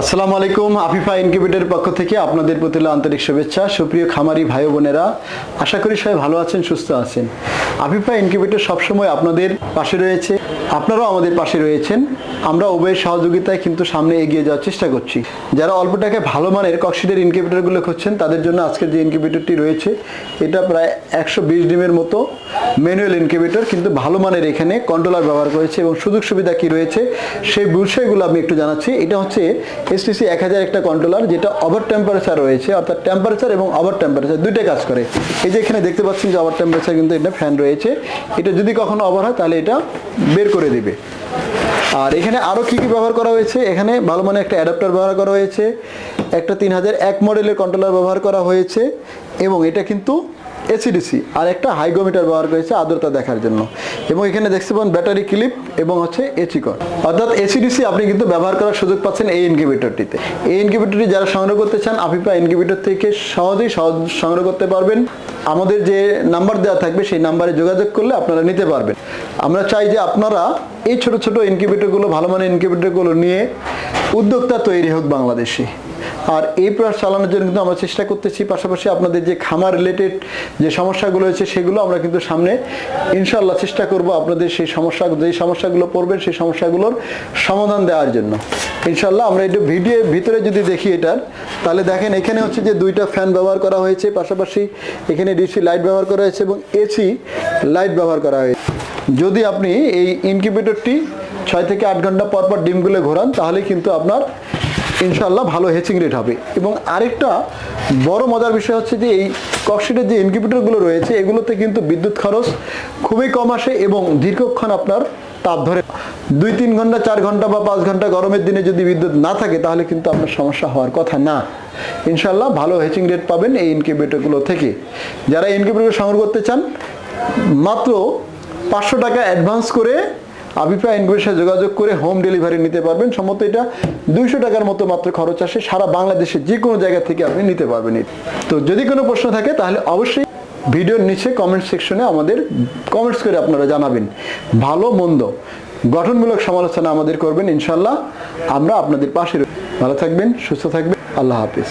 আসসালামু আলাইকুম, আফিফা ইনকিউবেটরের পক্ষ থেকে আপনাদের প্রতি আন্তরিক শুভেচ্ছা। সুপ্রিয় খামারি ভাই বোনেরা, আশা করি সবাই ভালো আছেন, সুস্থ আছেন। আফিফা ইনকিউবেটর সবসময় আপনাদের পাশে রয়েছে। আপনারাও আমাদের পাশে রয়েছেন। আমরা উভয়ের সহযোগিতায় কিন্তু সামনে এগিয়ে যাওয়ার চেষ্টা করছি। যারা অল্প টাকায় ভালো মানের কক্সিডের ইনকিউবেটরগুলো খুঁজছেন, তাদের জন্য আজকের যে ইনকিউবেটরটি রয়েছে, এটা প্রায় একশো বিশ ডিমের মতো ম্যানুয়াল ইনকিউবেটর, কিন্তু ভালো মানের এখানে কন্ট্রোলার ব্যবহার করেছে এবং সুযোগ সুবিধা কি রয়েছে, সেই বিষয়গুলো আমি একটু জানাচ্ছি। এটা হচ্ছে এসটিসি এক হাজার একটা কন্ট্রোলার যেটা ওভার টেম্পারেচার রয়েছে, অর্থাৎ টেম্পারেচার এবং ওভার টেম্পারেচার দুইটাই কাজ করে। এই যে এখানে দেখতে পাচ্ছেন যে ওভার টেম্পারেচার কিন্তু এটা ফ্যান রয়েছে। এটা যদি কখনো ওভার হয়, তাহলে এটা বের করে দিবে। আর এখানে আরও কী কী ব্যবহার করা হয়েছে? এখানে ভালো মানে একটা অ্যাডাপ্টার ব্যবহার করা হয়েছে। একটা তিন হাজার এক মডেলের কন্ট্রোলার ব্যবহার করা হয়েছে। এবং এটা কিন্তু এসিডিসি আর একটা হাইগোমিটার ব্যবহার করেছে আর্দ্রতা দেখার জন্য। এবং এখানে দেখতে পান ব্যাটারি ক্লিপ এবং হচ্ছে এসি কর। অর্থাৎ এসিডিসি আপনি কিন্তু ব্যবহার করার সুযোগ পাচ্ছেন এই ইনকিউবেটরটিতে। এই ইনকিউবেটরটি যারা সংগ্রহ করতে চান আফিফা ইনকিউবেটর থেকে সহজেই সহজ সংগ্রহ করতে পারবেন। আমাদের যে নাম্বার দেওয়া থাকবে, সেই নাম্বারে যোগাযোগ করলে আপনারা নিতে পারবেন। আমরা চাই যে আপনারা এই ছোট ছোট ইনকিউবেটরগুলো, ভালো মানের ইনকিউবেটরগুলো নিয়ে উদ্যোক্তা তৈরি হোক বাংলাদেশে। আর এই প্রয়াস চালানোর জন্য কিন্তু আমরা চেষ্টা করতেছি, পাশাপাশি আপনাদের যে খামার রিলেটেড যে সমস্যাগুলো হয়েছে সেগুলো আমরা কিন্তু সামনে ইনশাল্লাহ চেষ্টা করব আপনাদের সেই সমস্যা, যেই সমস্যাগুলো পড়বেন সেই সমস্যাগুলোর সমাধান দেওয়ার জন্য। ইনশাল্লাহ আমরা একটু ভিডিওর ভিতরে যদি দেখি এটার, তাহলে দেখেন এখানে হচ্ছে যে দুইটা ফ্যান ব্যবহার করা হয়েছে, পাশাপাশি এখানে ডিসি লাইট ব্যবহার করা হয়েছে এবং এসি লাইট ব্যবহার করা হয়েছে। যদি আপনি এই ইনকিউবেটরটি ছয় থেকে আট ঘণ্টা পর পর ডিমগুলো ঘোরান, তাহলে কিন্তু আপনার ইনশাল্লাহ ভালো হেচিং রেট হবে। এবং আরেকটা বড় মজার বিষয় হচ্ছে যে এই ককশিটের যে ইনকিউবেটরগুলো রয়েছে, এগুলোতে কিন্তু বিদ্যুৎ খরচ খুবই কম আসে এবং দীর্ঘক্ষণ আপনার তাপ ধরে। দুই, তিন ঘণ্টা, চার ঘণ্টা বা পাঁচ ঘণ্টা গরমের দিনে যদি বিদ্যুৎ না থাকে, তাহলে কিন্তু আপনার সমস্যা হওয়ার কথা না। ইনশাল্লাহ ভালো হেচিং রেট পাবেন এই ইনকিউবেটরগুলো থেকে। যারা ইনকিউবেটর সংগ্রহ করতে চান, মাত্র পাঁচশো টাকা অ্যাডভান্স করে আবিফা ইনভয়ের সাথে যোগাযোগ করে হোম ডেলিভারি নিতে পারবেন। সম্ভবত এটা দুইশো টাকার মতো মাত্র খরচ আসে। সারা বাংলাদেশে যে কোনো জায়গা থেকে আপনি নিতে পারবেন তো যদি কোনো প্রশ্ন থাকে, তাহলে অবশ্যই ভিডিওর নিচে কমেন্ট সেকশনে আমাদের কমেন্টস করে আপনারা জানাবেন। ভালো, মন্দ, গঠনমূলক সমালোচনা আমাদের করবেন ইনশাল্লাহ আমরা আপনাদের পাশে ভালো থাকবেন, সুস্থ থাকবেন। আল্লাহ হাফিজ।